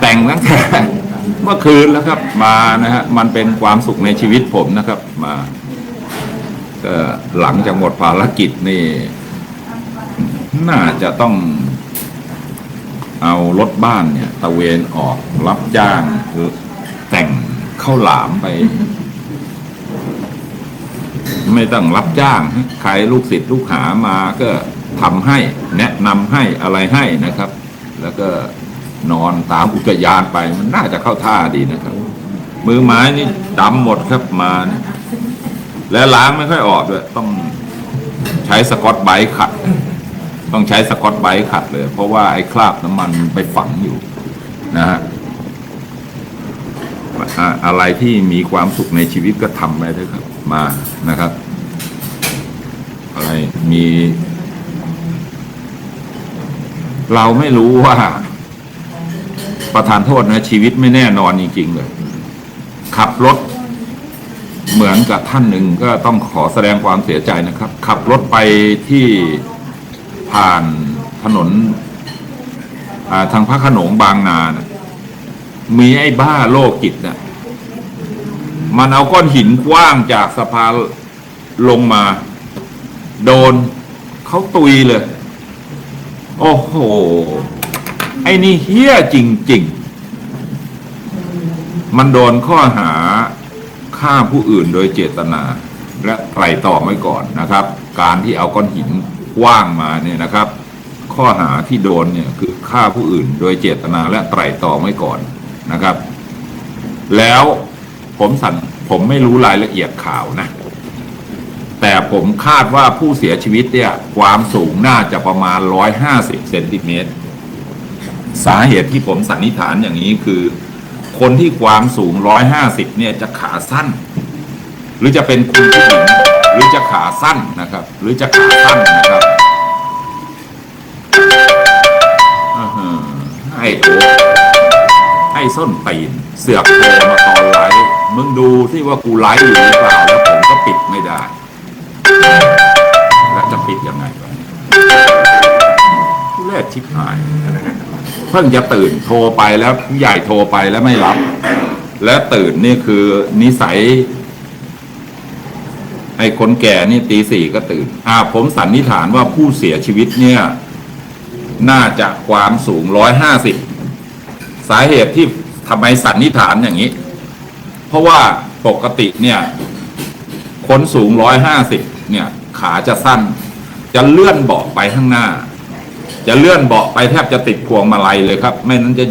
แต่งตั้งแต่เมื่อคืนแล้วครับมานะฮะมันเป็นความสุขในชีวิตผมนะครับ มาก็หลังจากหมดภารกิจนี่ น่าจะต้องเอารถบ้านเนี่ยตะเวนออกรับจ้างแต่งข้าวหลามไป ไม่ต้องรับจ้าง ใครลูกศิษย์ลูกหามาก็ทำให้แนะนำให้อะไรให้นะครับ แล้วก็ นอนตามอุทยานไป มันน่าจะเข้าท่าดีนะครับ มือไม้นี่ดำหมดครับมาและล้างไม่ค่อยออกด้วย ต้องใช้สกอตไบขัด ต้องใช้สกอตไบขัดเลย เพราะว่าไอ้คราบน้ำมันไปฝังอยู่นะฮะอะอะไรที่มีความสุขในชีวิตก็ทำไปเถอะครับ มานะครับ อะไรมี เราไม่รู้ว่า ประธานโทษนะ ชีวิตไม่แน่นอนจริง ๆ เลย ขับรถ เหมือนกับท่านหนึ่งก็ต้องขอแสดงความเสียใจนะครับ ขับรถไปที่ผ่านถนนาทางพระขนงบางนานะมีไอ้บ้าโลกิจนะมันเอาก้อนหินกว้างจากสะพานลงมา โดนเขาตุยเลย โอ้โห ไอ้นี่เฮี้ยจริง ๆ มันโดนข้อหาฆ่าผู้อื่นโดยเจตนา และไตรตรองไว้ก่อนนะครับ การที่เอาก้อนหินกว้างมาเนี่ยนะครับ ข้อหาที่โดนเนี่ยคือฆ่าผู้อื่นโดยเจตนาและไตรตรองไว้ก่อนนะครับ แล้วผมสั่นผมไม่รู้รายละเอียดข่าวนะ แต่ผมคาดว่าผู้เสียชีวิตเนี่ยความสูงน่าจะประมาณ 150เซนติเมตร สาเหตุที่ผมสันนิษฐานอย่างนี้คือ คนที่ความสูง150เนี่ยจะขาสั้น หรือจะเป็นคุณผู้หญิงหรือจะขาสั้นนะครับ หรือจะขาสั้นนะครับอื้อหือไอ้โอไอ้ส้นตีน เสือกโทรมาตอนไลฟ์มึงดูที่ว่ากูไลฟ์อยู่หรือเปล่าแล้วผมก็ปิดไม่ได้ แล้วจะปิดยังไงวะ ชิบหายเพิ่งจะตื่นโทรไปแล้วผู้ใหญ่โทรไปแล้วไม่รับ และตื่นนี่คือนิสัยไอ้คนแก่นี่ตีสี่ก็ตื่น อ่า ผมสันนิษฐานว่าผู้เสียชีวิตเนี่ย น่าจะความสูงร้อยห้าสิบสาเหตุที่ทำไมสันนิษฐานอย่างนี้ เพราะว่าปกติเนี่ย คนสูงร้อยห้าสิบเนี่ย ขาจะสั้น จะเลื่อนเบาะไปข้างหน้า จะเลื่อนเบาะไปแทบจะติดพวงมาลัยเลยครับไม่นั้นจะ